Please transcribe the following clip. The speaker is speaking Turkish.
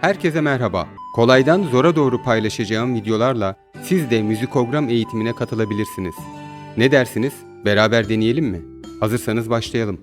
Herkese merhaba. Kolaydan zora doğru paylaşacağım videolarla siz de müzikogram eğitimine katılabilirsiniz. Ne dersiniz? Beraber deneyelim mi? Hazırsanız başlayalım.